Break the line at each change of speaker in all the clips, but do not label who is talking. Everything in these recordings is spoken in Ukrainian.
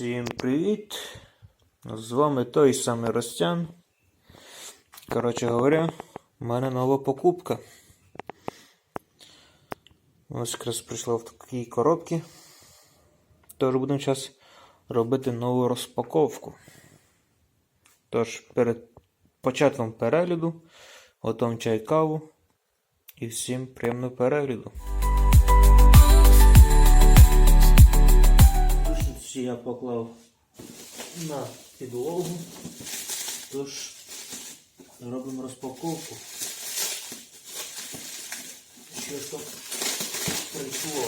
Всім привіт! З вами той самий Ростян. Коротше говоря, в мене нова покупка. Ось якраз прийшла в такій коробці. Тож будемо зараз робити нову розпаковку. Тож, перед початком перегляду готовим чай каву і всім приємного перегляду. Душниці я поклав на підлогу. Тож робимо розпаковку. Що там прийшло?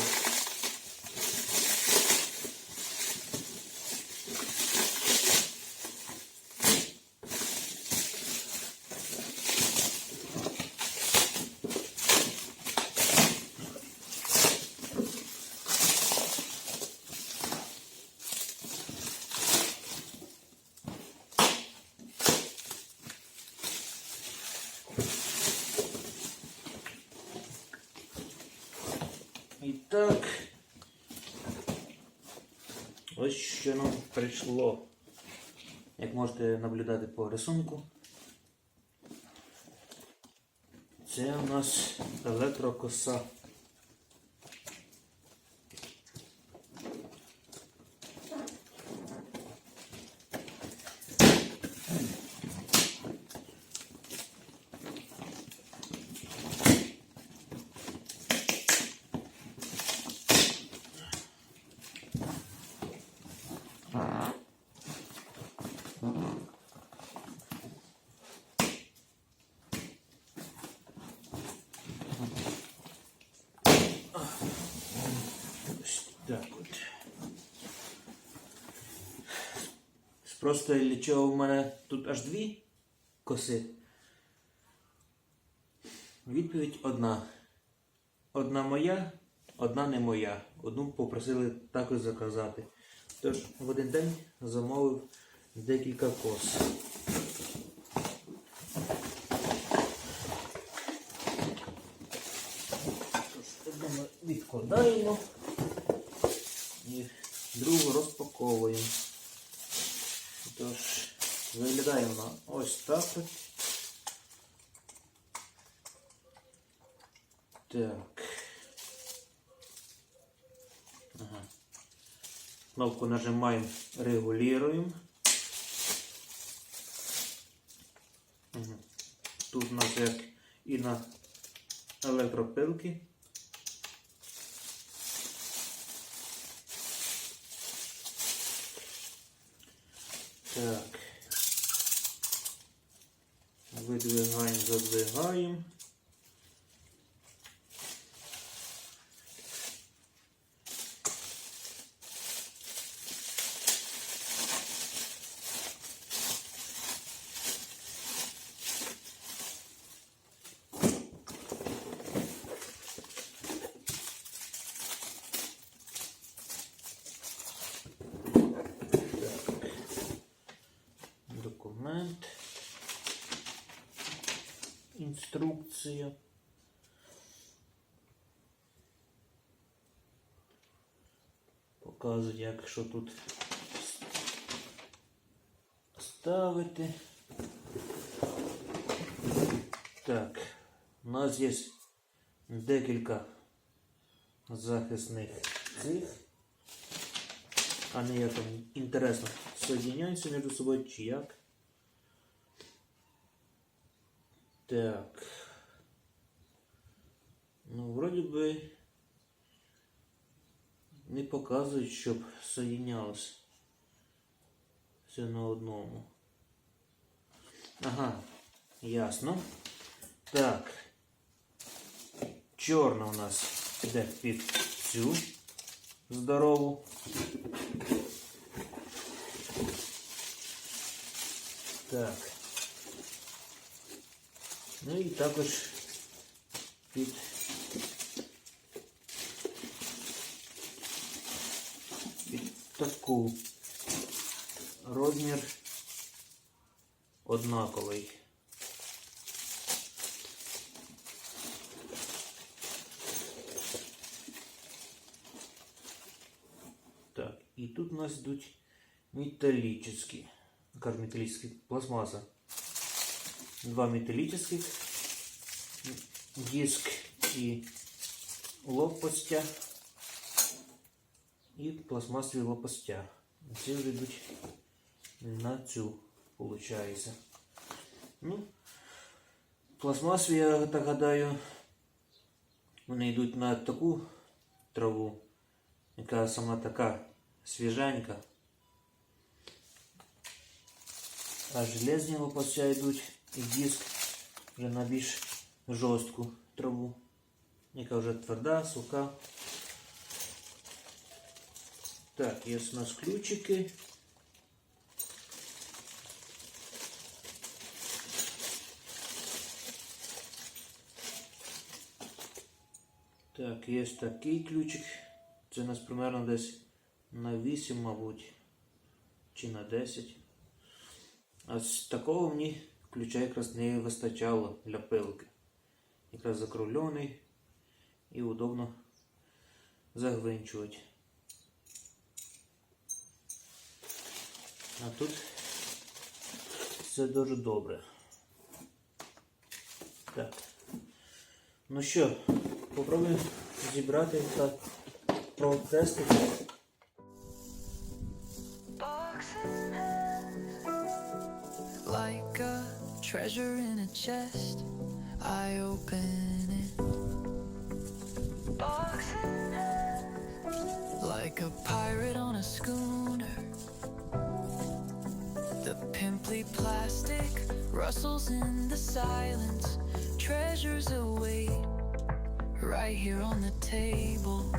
І так. Ось що нам прийшло. Як можете наблюдати по рисунку. Це у нас електрокоса. Ось так от. Просто для чого в мене тут аж дві коси? Відповідь одна. Одна моя, одна не моя. Одну попросили також заказати. Тож в один день замовив декілька кос. Тож, відкладаємо і другу розпаковуємо. Тож, виглядає вона ось так. Так. Ага. Кнопку нажимаємо, регулюємо. Угу. Тут у нас як і на електропилки. Так. Видвигаємо, задвигаємо. Інструкція. Показують, як що тут ставити. Так, у нас є декілька захисних цих. Они як там інтересно соединяються між собою чи як. Так. Ну, вроді би не показують, щоб соєднялось все на одному. Ага, ясно. Так. Чорна у нас іде під цю здорову. Так. Ну і також під під таку розмір однаковий. Так, і тут у нас йдуть металлический. Как металлический? Пластмасса. Два металлических. Диск и лопастя. І пластмасові лопастя. Ці вже йдуть на цю, виходить. Ну, пластмасові, я так гадаю, вони йдуть на таку траву, яка сама така свіженька. А железні лопастя йдуть і диск вже на більш жорстку траву, яка вже тверда, суха. Так, є у нас ключики. Так, є такий ключик. Це у нас примерно десь на 8, мабуть, чи на 10. А з такого мені ключа якраз не вистачало для пилки. Якраз закруглений і удобно загвинчувати. А тут все дуже добре. Так. Ну що, попробуємо зібрати та протестити.
Treasure in a chest. I open it. Like a pirate on a schooner. The pimply plastic rustles in the silence. Treasures await right here on the table.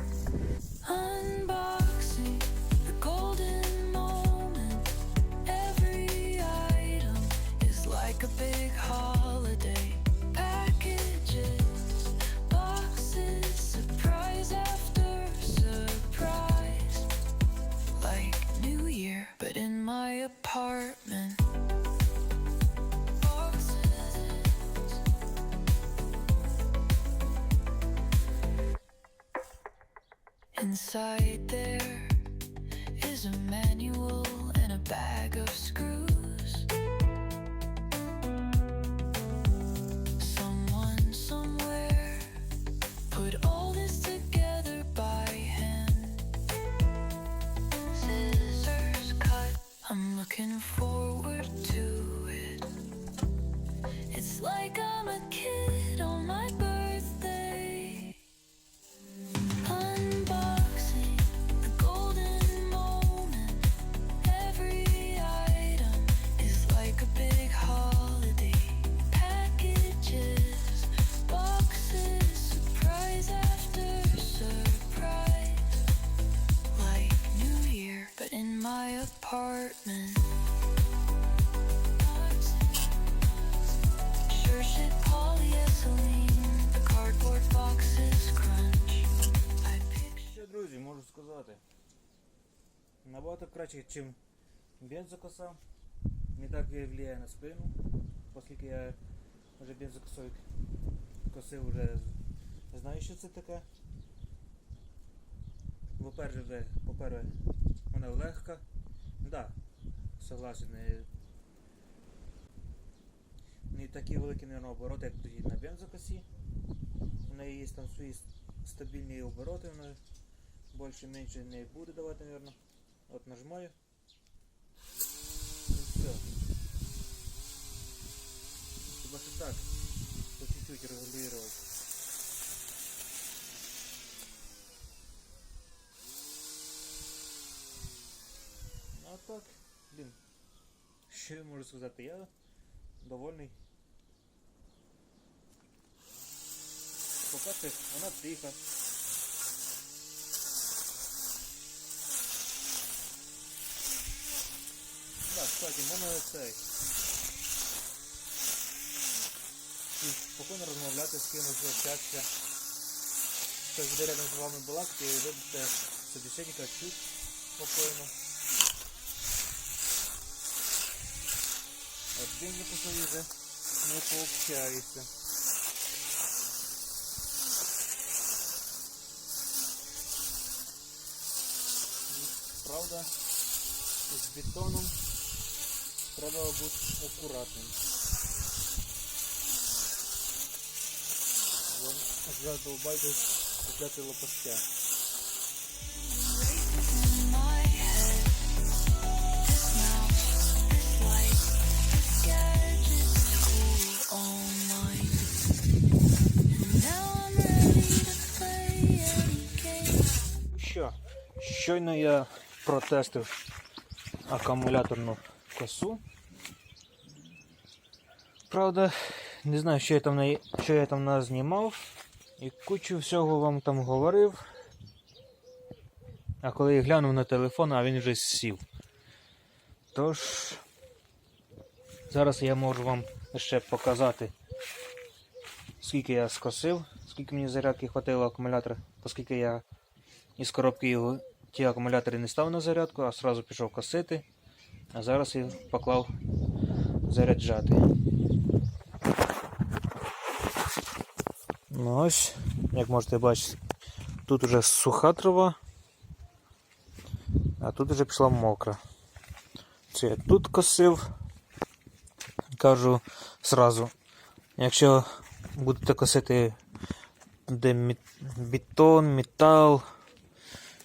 Inside there is a manual and a bag of screws. Someone somewhere put all this together by hand. Scissors cut. I'm looking forward to it. It's like I'm a kid
можу. Набагато краще, ніж бензокоса. Не так влияє на спину, оскільки я вже бензокосою косив вже знаю, що це таке. По-перше, по-перше, вона легка. Да, согласен. Не, не такі великі не обороти, як тоді на бензокосі. У неї є там свої стабільні обороти, вона більше-менше не буде давати, наверное. От нажимаю. І все. Хіба що так, по чуть-чуть. Ну а так, блін. Що я можу сказати? Я довольний. По-перше, вона тиха. Да, кстати, можна цей. І спокійно розмовляти з кимось, общатися. Хтось буде рядом з вами балакати, і ви будете собеседника чуть спокійно. Один записові вже не пообщаєшся. Правда, з бетоном треба бути акуратним. Вон вже довбайте купляти лопастя. Щойно я протестив акумуляторну косу. Правда, не знаю, що я там на, що я там назнімав. І кучу всього вам там говорив. А коли я глянув на телефон, а він вже сів. Тож, зараз я можу вам ще показати, скільки я скосив, скільки мені зарядки хватило акумулятора, оскільки я із коробки його ті акумулятори не став на зарядку, а одразу пішов косити. А зараз я поклав заряджати. Ну ось, як можете бачити, тут уже суха трава, а тут вже пішла мокра. Це я тут косив. Кажу сразу, якщо будете косити де бетон, метал,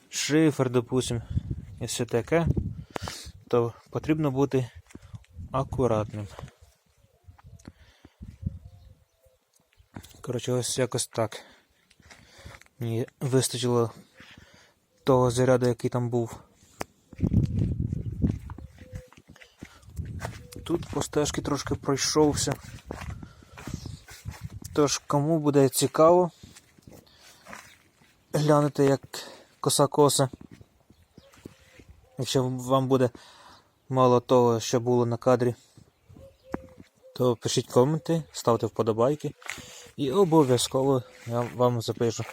шифер, допустим, і все таке, то потрібно бути акуратним. Коротше, ось якось так. Мені вистачило того заряду, який там був. Тут по стежки трошки пройшовся. Тож, кому буде цікаво, глянути, як коса коса. Якщо вам буде мало того, що було на кадрі, то пишіть коменти, ставте вподобайки і обов'язково я вам запишу.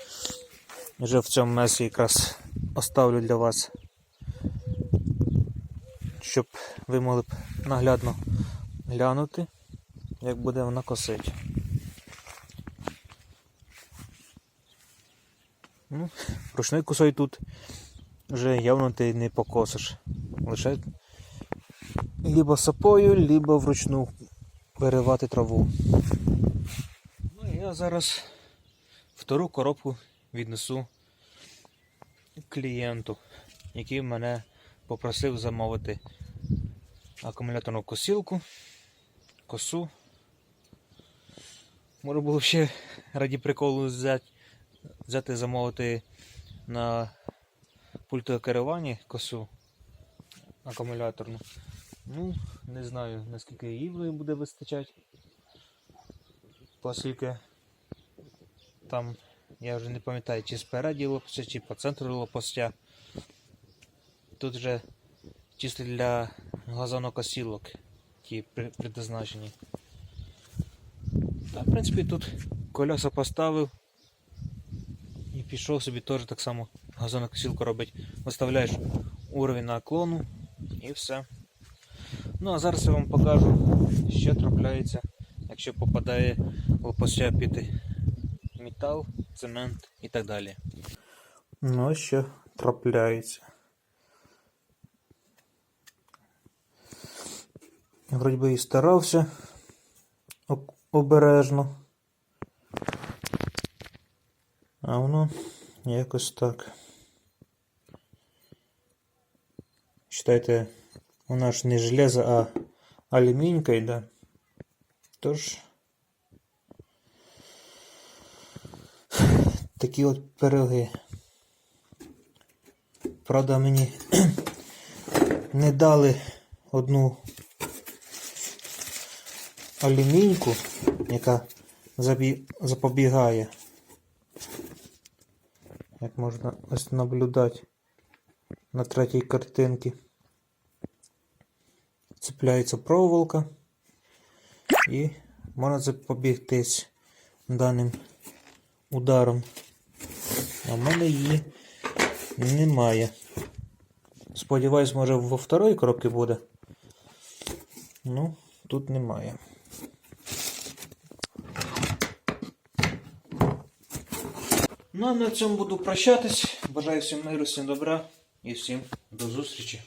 Вже в цьому месі якраз оставлю для вас, щоб ви могли б наглядно глянути, як буде вона косить. Ну, ручною косою тут вже явно ти не покосиш. Лише либо сапою, либо вручну виривати траву. Ну я зараз втору коробку віднесу клієнту, який мене попросив замовити акумуляторну косілку, косу. Може було ще раді приколу взяти, взяти замовити на пультове керування косу акумуляторну. Ну, не знаю, наскільки її буде вистачати. Оскільки там, я вже не пам'ятаю, чи спереді лопастя, чи по центру лопастя. Тут вже чисто для газонокосілок ті предназначені. Та, в принципі, тут колеса поставив і пішов собі теж так само газонокосілку робить. Виставляєш уровень наклону і все. Ну а зараз я вам покажу, що трапляється, якщо попадає лопастя під метал, цемент і так далі. Ну, що трапляється. Вроді би і старався обережно. А воно якось так. Считайте, вона ж не железо, а алюмінька йде. Тож такі от пироги. Правда, мені не дали одну алюміньку, яка запобігає. Як можна ось наблюдати на третій картинці. Цепляється проволока і можна запобігтись даним ударом. А в мене її немає. Сподіваюсь, може во второї коробці буде. Ну, тут немає. Ну а на цьому буду прощатись. Бажаю всім миру, всім добра і всім до зустрічі.